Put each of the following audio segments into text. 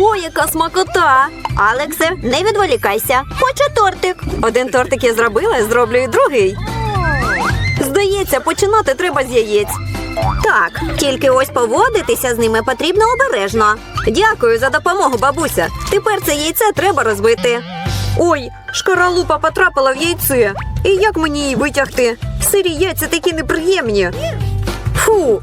Ого, яка смакота! Алексе, не відволікайся. Хочу тортик. Один тортик я зробила, зроблю і другий. Здається, починати треба з яєць. Так, тільки ось поводитися з ними потрібно обережно. Дякую за допомогу, бабуся. Тепер це яйце треба розбити. Ой, шкаралупа потрапила в яйце. І як мені її витягти? Сирі яйця такі неприємні. Фу.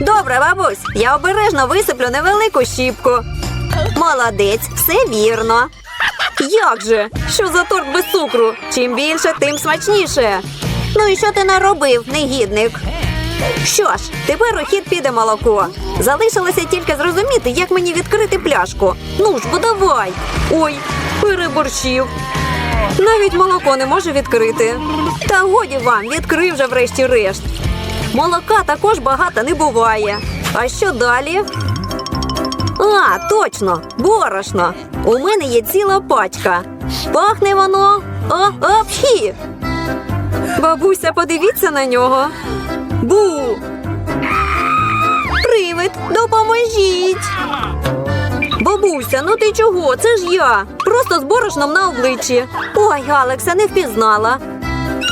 Добре, бабусь, я обережно висиплю невелику щіпку. Молодець, все вірно. Як же? Що за торт без цукру? Чим більше, тим смачніше. Ну і що ти наробив, негідник? Що ж, тепер у хід піде молоко. Залишилося тільки зрозуміти, як мені відкрити пляшку. Ну ж, бо давай. Ой, переборщив. Навіть молоко не може відкрити. Та годі вам, відкрив вже врешті-решт. Молока також багато не буває. А що далі? А, точно, борошно. У мене є ціла пачка. Пахне воно. О, апхі. Бабуся, подивіться на нього. Бу. Привид, допоможіть. Бабуся, ну ти чого? Це ж я. Просто з борошном на обличчі. Ой, Алекса, не впізнала.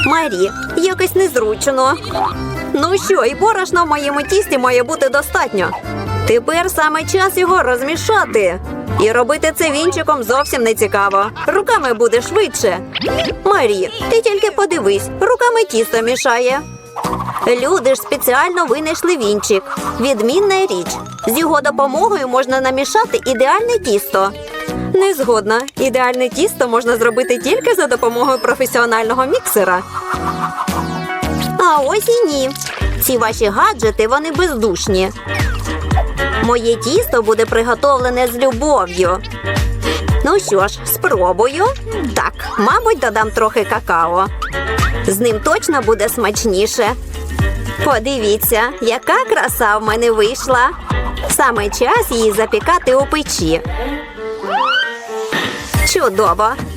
Марі, якось незручно. Ну що, і борошна в моєму тісті має бути достатньо. Тепер саме час його розмішати. І робити це вінчиком зовсім не цікаво. Руками буде швидше. Марі, ти тільки подивись, руками тісто мішає. Люди ж спеціально винайшли вінчик. Відмінна річ. З його допомогою можна намішати ідеальне тісто. Не згодна. Ідеальне тісто можна зробити тільки за допомогою професіонального міксера. А ось і ні. Ці ваші гаджети вони бездушні. Моє тісто буде приготовлене з любов'ю. Ну що ж, спробую. Так, мабуть, додам трохи какао. З ним точно буде смачніше. Подивіться, яка краса в мене вийшла. Саме час її запікати у печі. Чудово!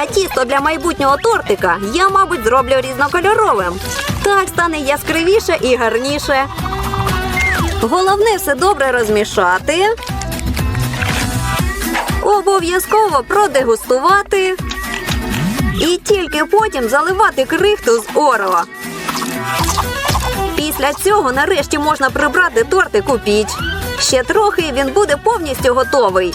А тісто для майбутнього тортика я, мабуть, зроблю різнокольоровим. Так стане яскравіше і гарніше. Головне все добре розмішати. Обов'язково продегустувати. І тільки потім заливати крихту з орео. Після цього нарешті можна прибрати тортик у піч. Ще трохи він буде повністю готовий.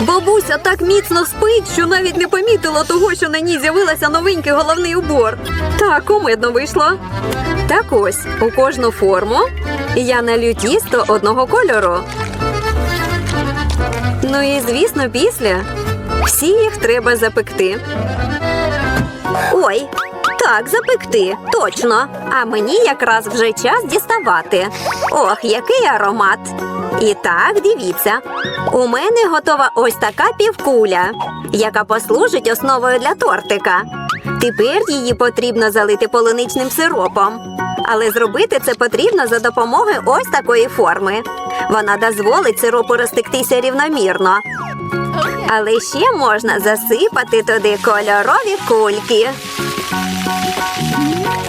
Бабуся так міцно спить, що навіть не помітила того, що на ній з'явилася новенький головний убор. Так, кумедно вийшло. Так ось, у кожну форму я налью тісто одного кольору. Ну і звісно, після всі їх треба запекти. Ой, так, запекти, точно. А мені якраз вже час діставати. Ох, який аромат. І так, дивіться. У мене готова ось така півкуля, яка послужить основою для тортика. Тепер її потрібно залити полуничним сиропом. Але зробити це потрібно за допомогою ось такої форми. Вона дозволить сиропу розтектися рівномірно. Але ще можна засипати туди кольорові кульки.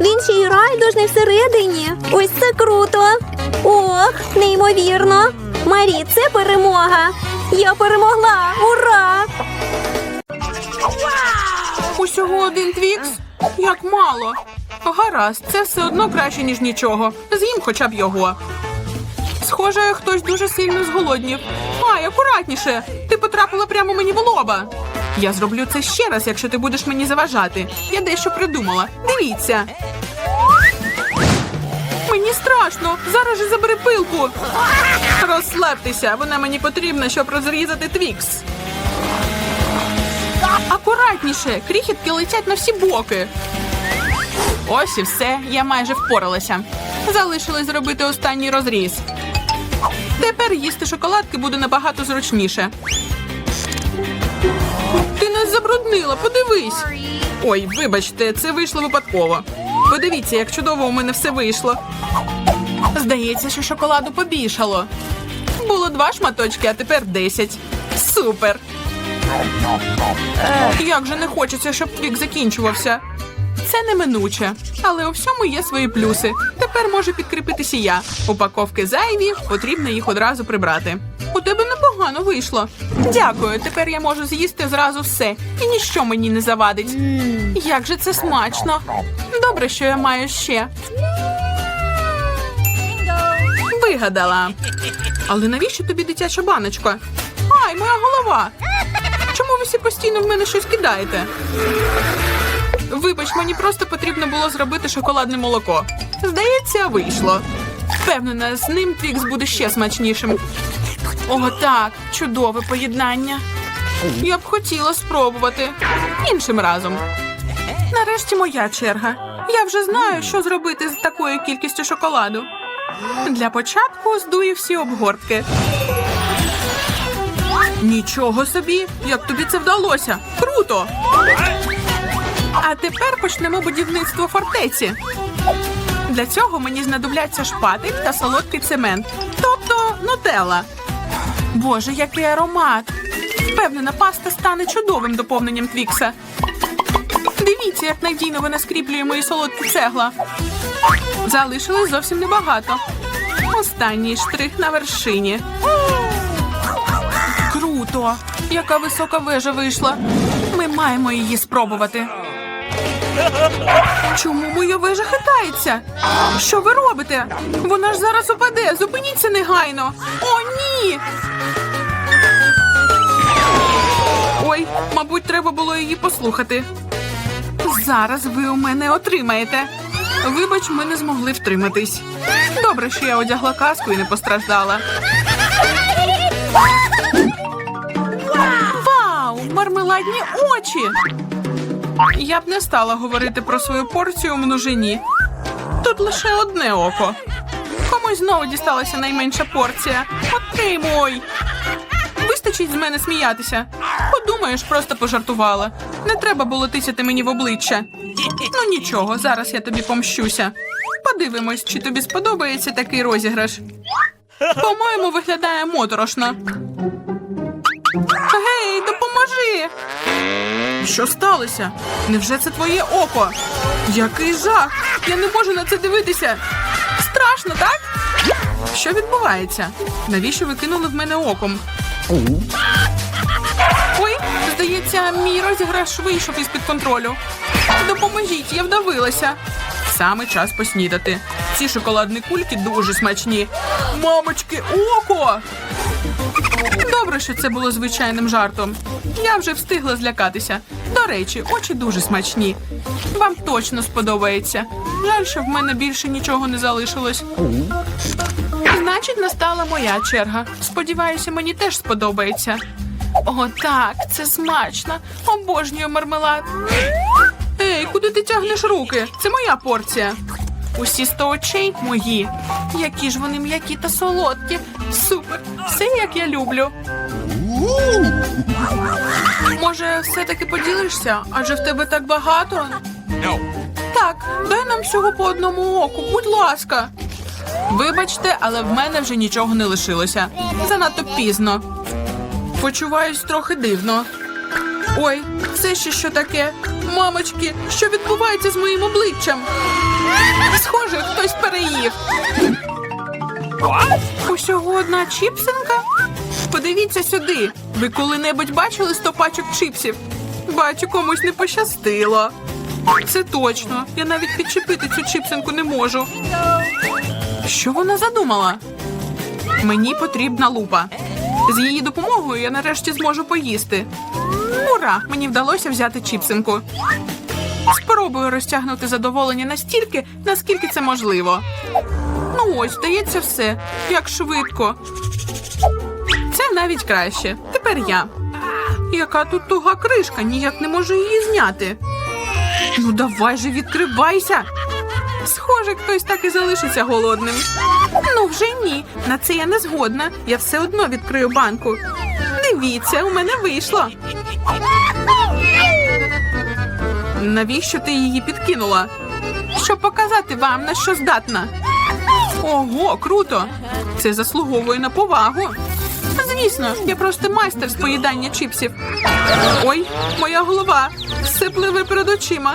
Він ще й райдужний всередині. Ось це круто. Ох, неймовірно. Марі, це перемога. Я перемогла. Ура! Усього один твікс? Як мало. Гаразд, це все одно краще, ніж нічого. З'їм хоча б його. Схоже, хтось дуже сильно зголоднів. Ай, акуратніше! Ти потрапила прямо мені в лоба. Я зроблю це ще раз, якщо ти будеш мені заважати. Я дещо придумала. Дивіться. Мені страшно. Зараз же забери пилку. Розслабтеся, вона мені потрібна, щоб розрізати твікс. Акуратніше, крихітки летять на всі боки. Ось і все, я майже впоралася. Залишилось зробити останній розріз. Тепер їсти шоколадки буде набагато зручніше. Ти нас забруднила, подивись. Ой, вибачте, це вийшло випадково. Подивіться, як чудово у мене все вийшло. Здається, що шоколаду побільшало. Було два шматочки, а тепер десять. Супер! Як же не хочеться, щоб твік закінчувався. Це неминуче, але у всьому є свої плюси. Тепер може підкріпитися я. Упаковки зайві, потрібно їх одразу прибрати. У тебе непогано вийшло. Дякую. Тепер я можу з'їсти зразу все, і ніщо мені не завадить. Як же це смачно! Добре, що я маю ще. Вигадала. Але навіщо тобі дитяча баночка? Ай, моя голова! Чому ви всі постійно в мене щось кидаєте? Вибач, мені просто потрібно було зробити шоколадне молоко. Здається, вийшло. Впевнена, з ним твікс буде ще смачнішим. О, так, чудове поєднання. Я б хотіла спробувати іншим разом. Нарешті моя черга. Я вже знаю, що зробити з такою кількістю шоколаду. Для початку здую всі обгортки. Нічого собі, як тобі це вдалося? Круто! А тепер почнемо будівництво фортеці. Для цього мені знадобляться шпатель та солодкий цемент, тобто нутелла. Боже, який аромат! Впевнена, паста стане чудовим доповненням твікса. Дивіться, як надійно вона скріплює мої солодкі цегла. Залишилось зовсім небагато. Останній штрих на вершині. Круто! Яка висока вежа вийшла. Ми маємо її спробувати. Чому моя вежа хитається? Що ви робите? Вона ж зараз упаде. Зупиніться негайно. О, ні. Ой, мабуть, треба було її послухати. Зараз ви у мене отримаєте. Вибач, ми не змогли втриматись. Добре, що я одягла каску і не постраждала. Вау! Мармеладні очі! Я б не стала говорити про свою порцію у множині. Тут лише одне око. Комусь знову дісталася найменша порція. Отримуй! Вистачить з мене сміятися. Подумаєш, просто пожартувала. Не треба було тисяти мені в обличчя. Ну нічого, зараз я тобі помщуся. Подивимось, чи тобі сподобається такий розіграш. По-моєму, виглядає моторошно. Гей, допоможи! Що сталося? Невже це твоє око? Який жах! Я не можу на це дивитися. Страшно, так? Що відбувається? Навіщо ви кинули в мене оком? Ой, здається, мій розіграш вийшов із-під контролю. Допоможіть, я вдавилася. Саме час поснідати. Ці шоколадні кульки дуже смачні. Мамочки, око! Добре, що це було звичайним жартом. Я вже встигла злякатися. До речі, очі дуже смачні. Вам точно сподобається. Жаль, що в мене більше нічого не залишилось. Значить, настала моя черга. Сподіваюся, мені теж сподобається. О, так, це смачно. Обожнюю мармелад. Ей, куди ти тягнеш руки? Це моя порція. Усі сто очей мої. Які ж вони м'які та солодкі. Супер. Все як я люблю. Може, все-таки поділишся? Адже в тебе так багато. Так, дай нам всього по одному оку, будь ласка. Вибачте, але в мене вже нічого не лишилося. Занадто пізно. Почуваюсь трохи дивно. Ой, це ще що таке? Мамочки, що відбувається з моїм обличчям? Схоже, хтось переїв. Усього одна чіпсинка? Подивіться сюди. Ви коли-небудь бачили сто пачок чіпсів? Бачу, комусь не пощастило. Це точно. Я навіть підчепити цю чіпсинку не можу. Що вона задумала? Мені потрібна лупа. З її допомогою я нарешті зможу поїсти. Ура! Мені вдалося взяти чіпсинку. Спробую розтягнути задоволення настільки, наскільки це можливо. Ну ось, здається, все. Як швидко. Це навіть краще. Тепер я. Яка тут туга кришка, ніяк не можу її зняти. Ну давай же відкривайся. Схоже, хтось так і залишиться голодним. Ну вже ні. На це я не згодна. Я все одно відкрию банку. Дивіться, у мене вийшло. Навіщо ти її підкинула? Щоб показати вам, на що здатна. Ого, круто! Це заслуговує на повагу. Звісно, я просто майстер з поїдання чіпсів. Ой, моя голова. Все пливе перед очима.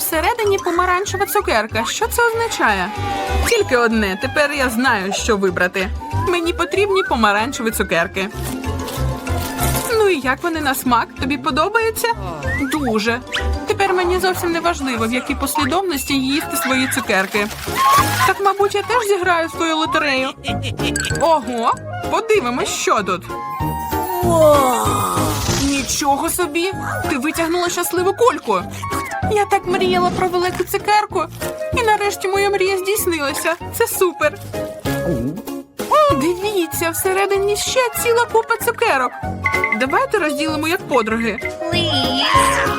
Усередині помаранчева цукерка. Що це означає? Тільки одне. Тепер я знаю, що вибрати. Мені потрібні помаранчеві цукерки. Ну і як вони на смак? Тобі подобається? Дуже. Тепер мені зовсім не важливо, в якій послідовності їсти свої цукерки. Так, мабуть, я теж зіграю свою лотерею. Ого, подивимось, що тут. Нічого собі! Ти витягнула щасливу кульку. Я так мріяла про велику цукерку. І нарешті моя мрія здійснилася. Це супер. Дивіться, всередині ще ціла купа цукерок. Давайте розділимо як подруги.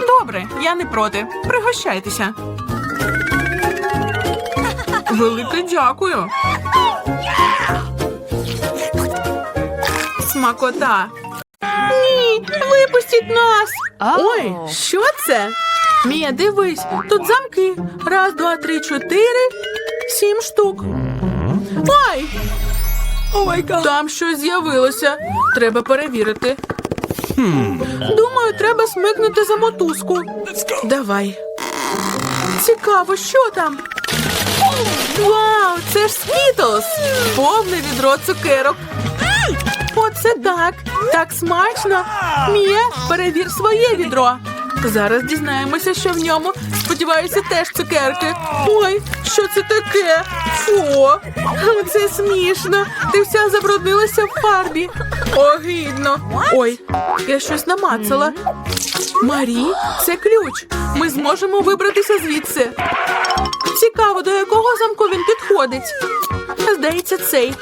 Добре, я не проти. Пригощайтеся. Велике дякую. Смакота. Ні, випустіть нас. Ой, що це? Мія, дивись, тут замки. Раз, два, три, чотири. Сім штук. Ай! Там щось з'явилося. Треба перевірити. Думаю, треба смикнути за мотузку. Давай. Цікаво, що там? Вау, це ж Скітлс! Повне відро цукерок. Оце так. Так смачно. Мія, перевір своє відро. Зараз дізнаємося, що в ньому. Сподіваюся, теж цукерки. Ой, що це таке? Фу, це смішно. Ти вся забруднилася в фарбі. Огидно. Ой, я щось намацала. Марі, це ключ. Ми зможемо вибратися звідси. Цікаво, до якого замку він підходить. Здається, цей.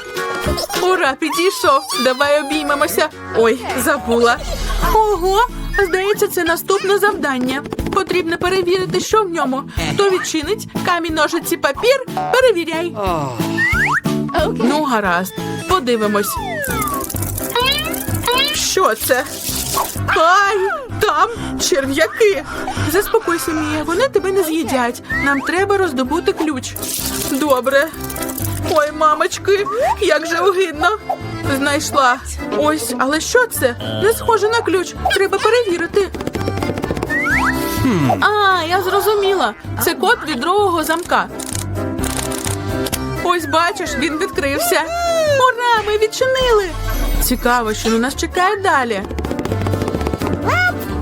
Ура, підійшов. Давай обіймемося. Ой, забула. Ого, здається, це наступне завдання. Потрібно перевірити, що в ньому. Хто відчинить камінь, ножиці, папір, перевіряй. Ну, гаразд, подивимось. Що це? Ай, там черв'яки. Заспокойся, Мія, вони тебе не з'їдять. Нам треба роздобути ключ. Добре. Ой, мамочки, як же огидно. Знайшла. Ось, але що це? Не схоже на ключ. Треба перевірити. А, я зрозуміла. Це код від другого замка. Ось бачиш, він відкрився. Ура! Ми відчинили! Цікаво, що на нас чекає далі.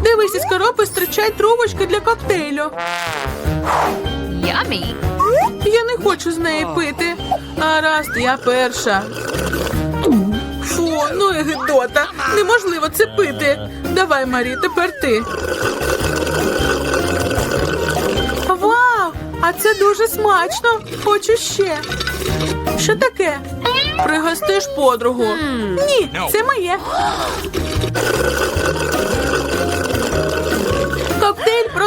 Дивись, із коробки стирчать трубочки для коктейлю. Я не хочу з неї пити. Гаразд, я перша. Ну і гидота. Неможливо це пити. Давай, Марі, тепер ти. Вау! А це дуже смачно. Хочу ще. Що таке? Пригостиш подругу. Ні, це моє.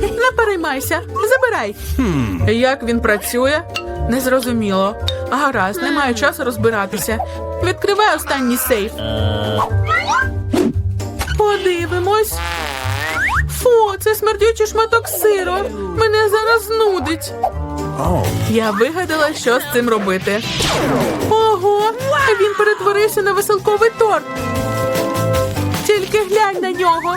Не переймайся, забирай. Як він працює? Незрозуміло. Гаразд, немає часу розбиратися. Відкривай останній сейф. Подивимось. Фу, це смердючий шматок сиру. Мене зараз знудить. Я вигадала, що з цим робити. Ого, він перетворився на веселковий торт. Тільки глянь на нього.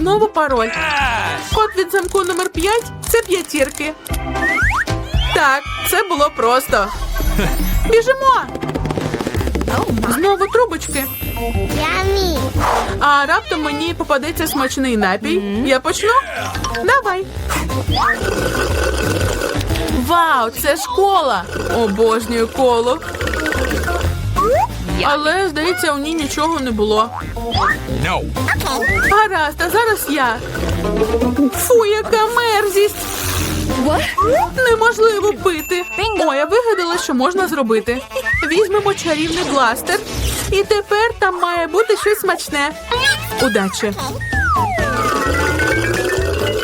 Знову пароль. Код від замку номер 5 це п'ятірки. Так, це було просто. Біжимо. Знову трубочки. А раптом мені попадеться смачний напій. Я почну? Давай. Вау, це школа! Обожнюю колу. Але, здається, у ній нічого не було. Гаразд, а зараз я. Фу, яка мерзість! Неможливо пити. О, я вигадала, що можна зробити. Візьмемо чарівний бластер. І тепер там має бути щось смачне. Удачі!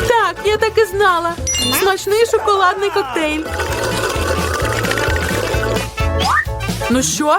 Так, я так і знала. Смачний шоколадний коктейль. Ну що?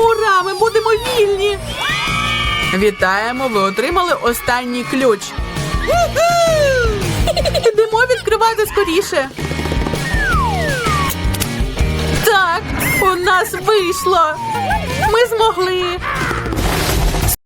Ура! Ми будемо вільні. Вітаємо, ви отримали останній ключ. Ідемо відкривати скоріше. Так, у нас вийшло. Ми змогли.